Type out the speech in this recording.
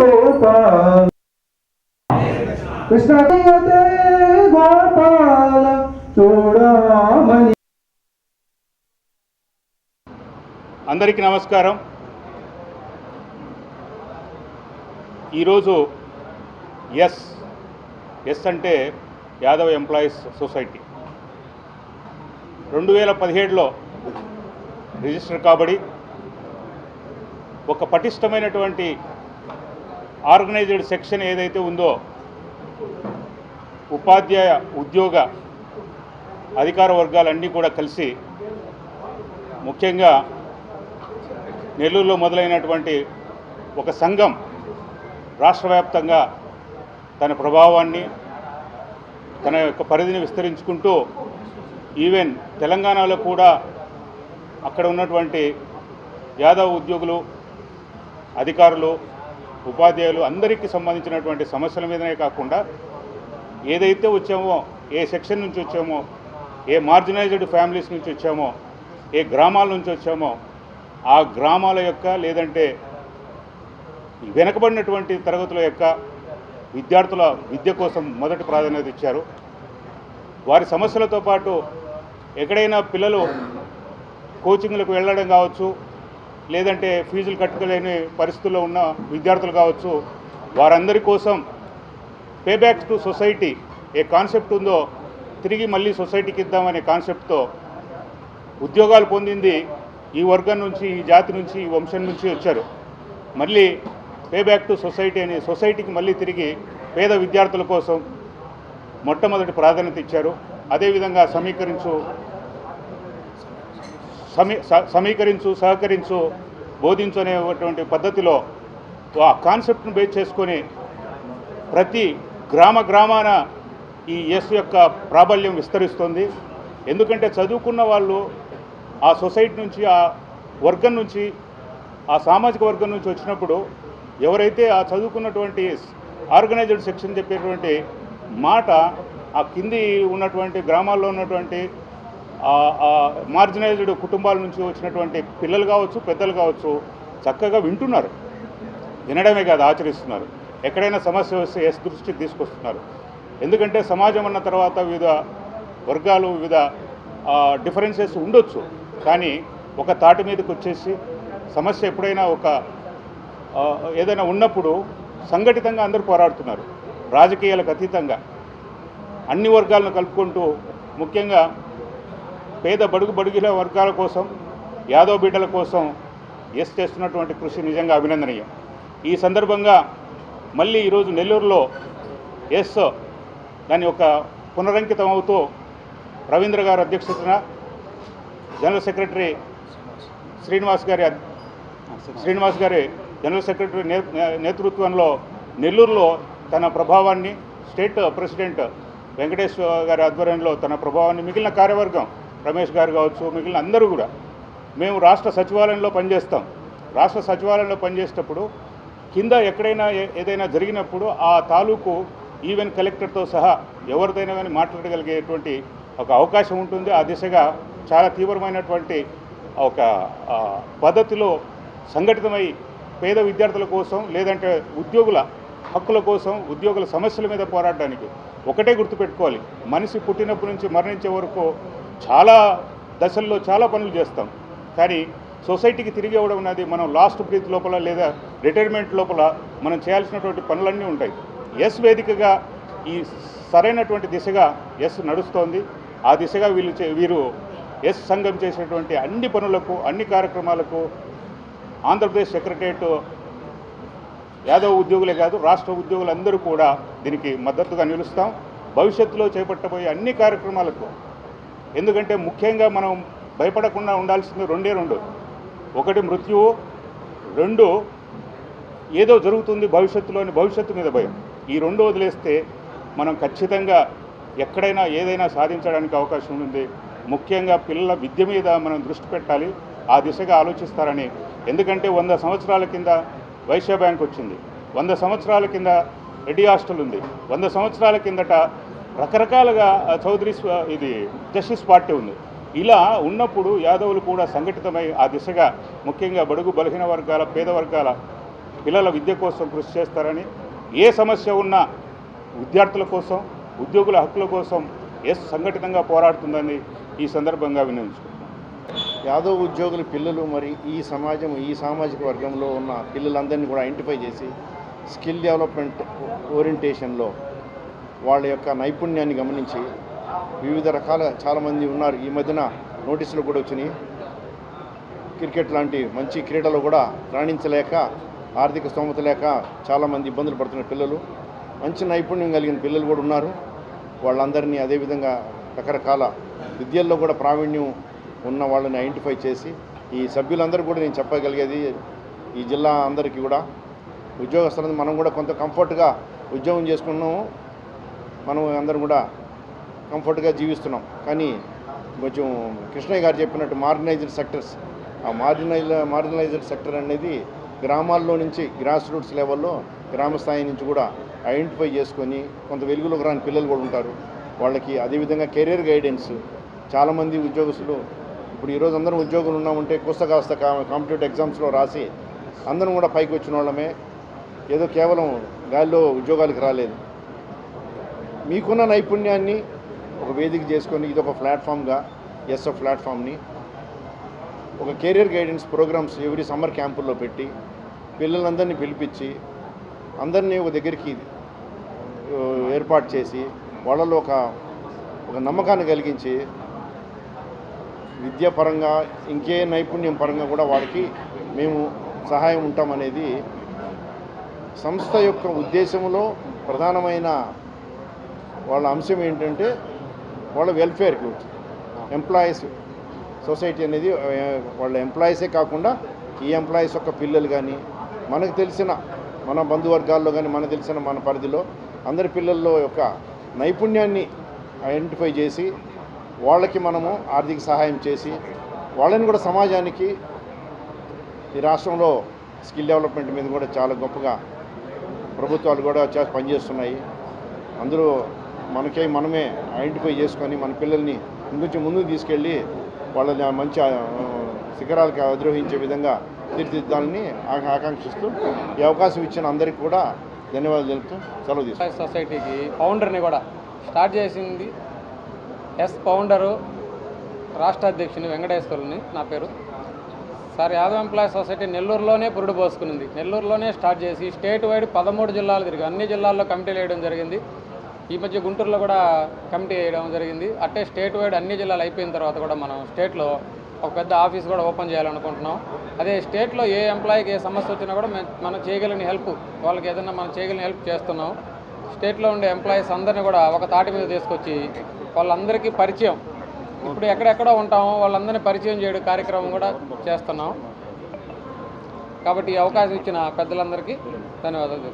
గోపాల? కృష్ణ గోపాల చూడమని అందరికీ నమస్కారం. ఈరోజు ఎస్ ఎస్ అంటే యాదవ్ ఎంప్లాయీస్ సొసైటీ. రెండు వేల పదిహేడులో రిజిస్టర్ కాబడి ఒక పటిష్టమైనటువంటి ఆర్గనైజ్డ్ సెక్షన్ ఏదైతే ఉందో ఉపాధ్యాయ ఉద్యోగ అధికార వర్గాలన్నీ కూడా కలిసి ముఖ్యంగా నెల్లూరులో మొదలైనటువంటి ఒక సంఘం రాష్ట్ర వ్యాప్తంగా తన ప్రభావాన్ని తన యొక్క పరిధిని విస్తరించుకుంటూ ఈవెన్ తెలంగాణలో కూడా అక్కడ ఉన్నటువంటి యాదవ్ ఉద్యోగులు అధికారులు ఉపాధ్యాయులు అందరికీ సంబంధించినటువంటి సమస్యల మీదనే కాకుండా ఏదైతే వచ్చామో ఏ సెక్షన్ నుంచి వచ్చామో ఏ మార్జినైజ్డ్ ఫ్యామిలీస్ నుంచి వచ్చామో ఏ గ్రామాల నుంచి వచ్చామో ఆ గ్రామాల యొక్క లేదంటే వెనకబడినటువంటి తరగతుల యొక్క విద్యార్థుల విద్య కోసం మొదటి ప్రాధాన్యత ఇచ్చారు. వారి సమస్యలతో పాటు ఎక్కడైనా పిల్లలు కోచింగ్లకు వెళ్ళడం కావచ్చు లేదంటే ఫీజులు కట్టుకోలేని పరిస్థితుల్లో ఉన్న విద్యార్థులు కావచ్చు వారందరి కోసం పే బ్యాక్ టు సొసైటీ ఏ కాన్సెప్ట్ ఉందో తిరిగి మళ్ళీ సొసైటీకి ఇద్దామనే కాన్సెప్ట్తో ఉద్యోగాలు పొందింది ఈ వర్గం నుంచి ఈ జాతి నుంచి ఈ వంశం నుంచి వచ్చారు. మళ్ళీ పే బ్యాక్ టు సొసైటీ అని సొసైటీకి మళ్ళీ తిరిగి పేద విద్యార్థుల కోసం మొట్టమొదటి ప్రాధాన్యత ఇచ్చారు. అదేవిధంగా సమీకరించు సమీ స- సమీకరించు సహకరించు బోధించు అనేటువంటి పద్ధతిలో ఆ కాన్సెప్ట్ను బేస్ చేసుకొని ప్రతి గ్రామ గ్రామాన ఈ ఎస్ యొక్క ప్రాబల్యం విస్తరిస్తుంది. ఎందుకంటే చదువుకున్న వాళ్ళు ఆ సొసైటీ నుంచి ఆ వర్గం నుంచి ఆ సామాజిక వర్గం నుంచి వచ్చినప్పుడు ఎవరైతే ఆ చదువుకున్నటువంటి ఆర్గనైజ్డ్ సెక్షన్ చెప్పేటువంటి మాట ఆ కింది ఉన్నటువంటి గ్రామాల్లో ఉన్నటువంటి మార్జినైజ్డ్ కుటుంబాల నుంచి వచ్చినటువంటి పిల్లలు కావచ్చు పెద్దలు కావచ్చు చక్కగా వింటున్నారు. వినడమే కాదు ఆచరిస్తున్నారు. ఎక్కడైనా సమస్య వస్తే ఎస్ దృష్టికి తీసుకొస్తున్నారు. ఎందుకంటే సమాజం అన్న తర్వాత వివిధ వర్గాలు వివిధ డిఫరెన్సెస్ ఉండొచ్చు. కానీ ఒక తాటి మీదకి వచ్చేసి సమస్య ఎప్పుడైనా ఒక ఏదైనా ఉన్నప్పుడు సంఘటితంగా అందరూ పోరాడుతున్నారు. రాజకీయాలకు అతీతంగా. అన్ని వర్గాలను కలుపుకుంటూ ముఖ్యంగా పేద బడుగు బడుగిన వర్గాల కోసం యాదవ్ బిడ్డల కోసం ఎస్ చేస్తున్నటువంటి కృషి నిజంగా అభినందనీయం. ఈ సందర్భంగా మళ్ళీ ఈరోజు నెల్లూరులో ఎస్ దాని యొక్క పునరంకితం అవుతూ రవీంద్ర గారి అధ్యక్షతన జనరల్ సెక్రటరీ శ్రీనివాస్ గారి శ్రీనివాస్ గారి జనరల్ సెక్రటరీ నేతృత్వంలో నెల్లూరులో తన ప్రభావాన్ని స్టేట్ ప్రెసిడెంట్ వెంకటేశ్వర గారి ఆధ్వర్యంలో తన ప్రభావాన్ని మిగిలిన కార్యవర్గం రమేష్ గారు కావచ్చు మిగిలిన అందరూ కూడా. మేము రాష్ట్ర సచివాలయంలో పనిచేస్తాం. రాష్ట్ర సచివాలయంలో పనిచేసేటప్పుడు కింద ఎక్కడైనా ఏ- ఏదైనా జరిగినప్పుడు ఆ తాలూకు ఈవెన్ కలెక్టర్తో సహా ఎవరిదైనా కానీ మాట్లాడగలిగేటువంటి ఒక అవకాశం ఉంటుంది. ఆ దిశగా చాలా తీవ్రమైనటువంటి ఒక పద్ధతిలో సంఘటితమై పేద విద్యార్థుల కోసం లేదంటే ఉద్యోగుల హక్కుల కోసం ఉద్యోగుల సమస్యల మీద పోరాడడానికి ఒకటే గుర్తుపెట్టుకోవాలి. మనిషి పుట్టినప్పటి నుంచి మరణించే వరకు చాలా దశల్లో చాలా పనులు చేస్తాం. కానీ సొసైటీకి తిరిగి ఇవ్వడం అనేది మనం లాస్ట్ బ్రీత్ లోపల లేదా రిటైర్మెంట్ లోపల మనం చేయాల్సినటువంటి పనులన్నీ ఉంటాయి. ఎస్ వేదికగా ఈ సరైనటువంటి దిశగా ఎస్ నడుస్తోంది. ఆ దిశగా వీళ్ళు చే- వీరు ఎస్ సంఘం చేసేటువంటి అన్ని పనులకు అన్ని కార్యక్రమాలకు ఆంధ్రప్రదేశ్ సెక్రటరియట్ యాదవ్ ఉద్యోగులే కాదు రాష్ట్ర ఉద్యోగులందరూ కూడా దీనికి మద్దతుగా నిలుస్తాం. భవిష్యత్తులో చేపట్టబోయే అన్ని కార్యక్రమాలకు ఎందుకంటే ముఖ్యంగా మనం భయపడకుండా ఉండాల్సింది రెండే రెండు. ఒకటి మృత్యువు రెండు ఏదో జరుగుతుంది భవిష్యత్తులోని భవిష్యత్తు మీద భయం. ఈ రెండు వదిలేస్తే మనం ఖచ్చితంగా ఎక్కడైనా ఏదైనా సాధించడానికి అవకాశం ఉంది. ముఖ్యంగా పిల్లల విద్య మీద మనం దృష్టి పెట్టాలి. ఆ దిశగా ఆలోచిస్తారని. ఎందుకంటే వంద సంవత్సరాల కింద వైశ్య బ్యాంక్ వచ్చింది. వంద సంవత్సరాల కింద రెడ్డి హాస్టల్ ఉంది. వంద సంవత్సరాల కిందట రకరకాలుగా చౌదరి ఇది జస్టిస్ పార్టీ ఉంది. ఇలా ఉన్నప్పుడు యాదవులు కూడా సంఘటితమై ఆ దిశగా ముఖ్యంగా బడుగు బలహీన వర్గాల పేద వర్గాల పిల్లల విద్య కోసం కృషి చేస్తారని ఏ సమస్య ఉన్నా విద్యార్థుల కోసం ఉద్యోగుల హక్కుల కోసం ఎస్ సంఘటితంగా పోరాడుతుందని ఈ సందర్భంగా వినియోగించుకుంటున్నాను యాదవ్ ఉద్యోగుల పిల్లలు మరి ఈ సమాజం ఈ సామాజిక వర్గంలో ఉన్న పిల్లలందరినీ కూడా ఐడెంటిఫై చేసి స్కిల్ డెవలప్మెంట్ ఓరియంటేషన్లో వాళ్ళ యొక్క నైపుణ్యాన్ని గమనించి వివిధ రకాల చాలామంది ఉన్నారు. ఈ మధ్యన నోటీసులు కూడా వచ్చినాయి. క్రికెట్ లాంటి మంచి క్రీడలు కూడా రాణించలేక ఆర్థిక స్తోమత లేక చాలామంది ఇబ్బందులు పడుతున్న పిల్లలు మంచి నైపుణ్యం కలిగిన పిల్లలు కూడా ఉన్నారు. వాళ్ళందరినీ అదేవిధంగా రకరకాల విద్యల్లో కూడా ప్రావీణ్యం ఉన్న వాళ్ళని ఐడెంటిఫై చేసి ఈ సభ్యులందరూ కూడా నేను చెప్పగలిగేది ఈ జిల్లా అందరికీ కూడా. ఉద్యోగస్తులందరూ మనం కూడా కొంత కంఫర్ట్గా ఉద్యోగం చేసుకున్నాము. మనం అందరం కూడా కంఫర్ట్గా జీవిస్తున్నాం. కానీ కొంచెం కృష్ణయ్య గారు చెప్పినట్టు మార్జినైజ్డ్ సెక్టర్స్ ఆ మార్జినైజ్ మార్జినైజ్డ్ సెక్టర్ అనేది గ్రామాల్లో నుంచి గ్రాస్ రూట్స్ లెవెల్లో గ్రామ స్థాయి నుంచి కూడా ఐడెంటిఫై చేసుకొని కొంత వెలుగులోకి రాని పిల్లలు కూడా ఉంటారు. వాళ్ళకి అదేవిధంగా కెరీర్ గైడెన్స్ చాలామంది ఉద్యోగస్తులు ఇప్పుడు ఈరోజు అందరం ఉద్యోగులు ఉన్నామంటే కోస్త కాస్త కాంపిటేటివ్ ఎగ్జామ్స్లో రాసి అందరం కూడా పైకి వచ్చిన వాళ్ళమే. ఏదో కేవలం గాలిలో ఉద్యోగాలకు రాలేదు. మీకున్న నైపుణ్యాన్ని ఒక వేదిక చేసుకొని ఇది ఒక ప్లాట్ఫామ్గా ఎస్ఎఫ్ ప్లాట్ఫామ్ని ఒక career guidance programs every summer క్యాంపుల్లో పెట్టి పిల్లలందరినీ పిలిపించి అందరినీ ఒక దగ్గరికి ఏర్పాటు చేసి వాళ్ళలో ఒక ఒక నమ్మకాన్ని కలిగించి విద్యాపరంగా ఇంకే నైపుణ్యం పరంగా కూడా వారికి మేము సహాయం ఉంటామనేది సంస్థ యొక్క ఉద్దేశంలో ప్రధానమైన వాళ్ళ అంశం ఏంటంటే వాళ్ళ వెల్ఫేర్ ఎంప్లాయీస్ సొసైటీ అనేది వాళ్ళ ఎంప్లాయీసే కాకుండా ఈ ఎంప్లాయీస్ యొక్క పిల్లలు కానీ మనకు తెలిసిన మన బంధువర్గాల్లో కానీ మనకు తెలిసిన మన పరిధిలో అందరి పిల్లల్లో యొక్క నైపుణ్యాన్ని ఐడెంటిఫై చేసి వాళ్ళకి మనము ఆర్థిక సహాయం చేసి వాళ్ళని కూడా సమాజానికి ఈ రాష్ట్రంలో స్కిల్ డెవలప్మెంట్ మీద కూడా చాలా గొప్పగా ప్రభుత్వాలు కూడా పనిచేస్తున్నాయి. అందరూ మనకే మనమే ఐడెంటిఫై చేసుకొని మన పిల్లల్ని ఇంకొంచెం ముందుకు తీసుకెళ్ళి వాళ్ళని మంచి శిఖరాలకి శిఖరాలకు అధిరోహించే విధంగా తీర్చిదిద్దాలని ఆకాంక్షిస్తూ ఈ అవకాశం ఇచ్చిన అందరికీ కూడా ధన్యవాదాలు తెలుపుతూ సెలవు తీసుకు సొసైటీకి ఫౌండర్ని కూడా స్టార్ట్ చేసింది ఎస్ ఫౌండరు రాష్ట్ర అధ్యక్షుని వెంకటేశ్వరుని నా పేరు. సార్ యాదవ్ ఎంప్లాయీ సొసైటీ నెల్లూరులోనే పురుడు పోసుకునింది. నెల్లూరులోనే స్టార్ట్ చేసి స్టేట్ వైడ్ పదమూడు జిల్లాలు తిరిగి అన్ని జిల్లాల్లో కమిటీలు వేయడం జరిగింది. ఈ మధ్య గుంటూరులో కూడా కమిటీ వేయడం జరిగింది. అట్టే స్టేట్ వైడ్ అన్ని జిల్లాలు అయిపోయిన తర్వాత కూడా మనం స్టేట్లో ఒక పెద్ద ఆఫీస్ కూడా ఓపెన్ చేయాలనుకుంటున్నాం. అదే స్టేట్లో ఏ ఎంప్లాయీకి ఏ సమస్య వచ్చినా కూడా మనం చేయగలిగిన హెల్ప్ వాళ్ళకి ఏదైనా మనం చేయగలిగిన హెల్ప్ చేస్తున్నాం. స్టేట్లో ఉండే ఎంప్లాయీస్ అందరినీ కూడా ఒక తాటి మీద తీసుకొచ్చి వాళ్ళందరికీ పరిచయం. ఇప్పుడు ఎక్కడెక్కడో ఉంటామో వాళ్ళందరినీ పరిచయం చేయడం కార్యక్రమం కూడా చేస్తున్నాం. కాబట్టి ఈ అవకాశం ఇచ్చిన పెద్దలందరికీ ధన్యవాదాలు